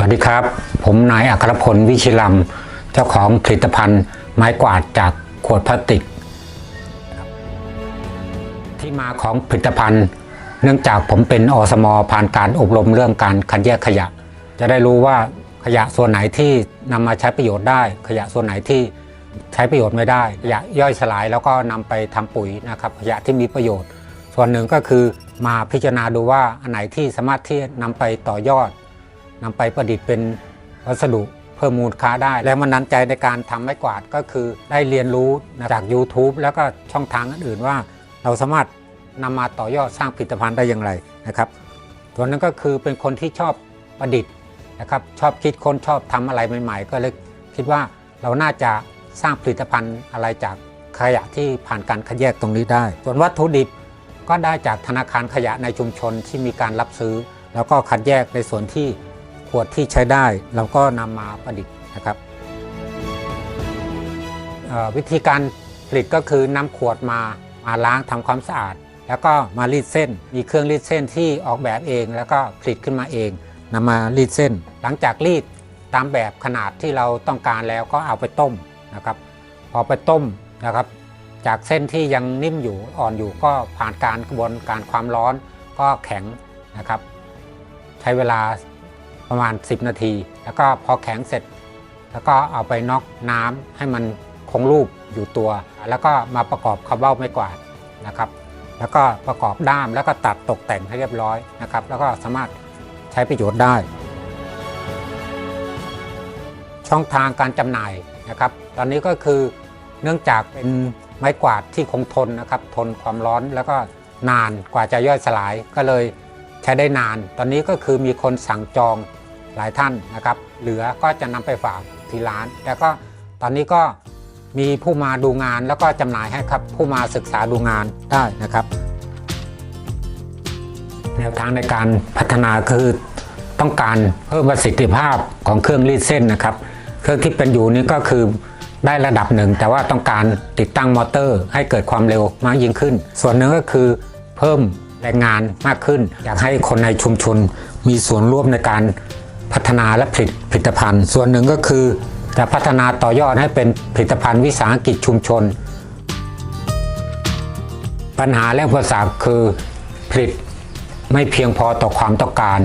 วัสดีครับ ผมนายอัครพลวิชิลัมเจ้าของผลิตภัณฑ์ไม้กวาดจากขวดพลาสติก ที่มาของผลิตภัณฑ์ เนื่องจากผมเป็นอสมผ่านการอบรมเรื่องการคัดแยกขยะ จะได้รู้ว่าขยะส่วนไหนที่นำมาใช้ประโยชน์ได้ ขยะส่วนไหนที่ใช้ประโยชน์ไม่ได้ขยะย่อยสลายแล้วก็นำไปทำปุ๋ยนะครับขยะที่มีประโยชน์ ส่วนหนึ่งก็คือมาพิจารณาดูว่าอันไหนที่สามารถที่นำไปต่อยอด นำไปประดิษฐ์เป็นวัสดุเพิ่มมูลค่าได้แรงบันดาลใจในการทำไม้กวาดก็คือได้เรียนรู้จาก YouTube แล้วก็ช่องทางอื่นๆว่า เราสามารถนำมาต่อยอดสร้างผลิตภัณฑ์ได้อย่างไรนะครับส่วนนั้นก็คือเป็นคนที่ชอบประดิษฐ์นะครับชอบคิดค้นชอบทำอะไรใหม่ ๆ ก็เลยคิดว่าเราน่าจะสร้างผลิตภัณฑ์อะไรจากขยะที่ผ่านการคัดแยกตรงนี้ได้ ส่วนวัตถุดิบก็ได้จากธนาคารขยะในชุมชนที่มีการรับซื้อ แล้วก็คัดแยกในส่วนที่ ขวดที่ใช้ได้เราก็นำมาประดิษฐ์นะครับวิธีการผลิตก็คือนำขวดมามาล้างทำความสะอาด แล้วก็มารีดเส้น มีเครื่องรีดเส้นที่ออกแบบเอง แล้วก็ผลิตขึ้นมาเองนำมารีดเส้น หลังจากรีดตามแบบขนาดที่เราต้องการแล้วก็เอาไปต้มนะครับ พอไปต้มนะครับ จากเส้นที่ยังนิ่มอยู่อ่อนอยู่ก็ผ่านการกระบวนการความร้อนก็แข็งนะครับ ใช้เวลา ประมาณ 10 นาที แล้วก็พอแข็งเสร็จ แล้วก็เอาไปน็อกน้ำให้มันคงรูปอยู่ตัว แล้วก็มาประกอบคาร์เบ้าไม้กวาดนะครับ แล้วก็ประกอบด้ามแล้วก็ตัดตกแต่งให้เรียบร้อยนะครับ แล้วก็สามารถใช้ประโยชน์ได้ ช่องทางการจำหน่ายนะครับ ตอนนี้ก็คือเนื่องจากเป็นไม้กวาดที่คงทนนะครับ ทนความร้อนแล้วก็นานกว่าจะย่อยสลายก็เลยใช้ได้นาน ตอนนี้ก็คือมีคนสั่งจอง หลายท่านนะครับ เหลือก็จะนำไปฝากที่ร้าน แล้วก็ตอนนี้ก็มีผู้มาดูงานแล้วก็จำหน่ายให้ครับผู้มาศึกษาดูงานได้นะครับ แนวทางในการพัฒนาคือต้องการเพิ่มประสิทธิภาพของเครื่องรีดเส้นนะครับ เครื่องที่เป็นอยู่นี้ก็คือได้ระดับหนึ่ง แต่ว่าต้องการติดตั้งมอเตอร์ ให้เกิดความเร็วมากยิ่งขึ้น ส่วนหนึ่งก็คือเพิ่มแรงงานมากขึ้น อยากให้คนในชุมชนมีส่วนร่วมในการ พัฒนาและผลิตผลิตภัณฑ์ ส่วนหนึ่งก็คือจะพัฒนาต่อยอดให้เป็นผลิตภัณฑ์วิสาหกิจชุมชน ปัญหาและอุปสรรคคือผลิตไม่เพียงพอต่อความต้องการ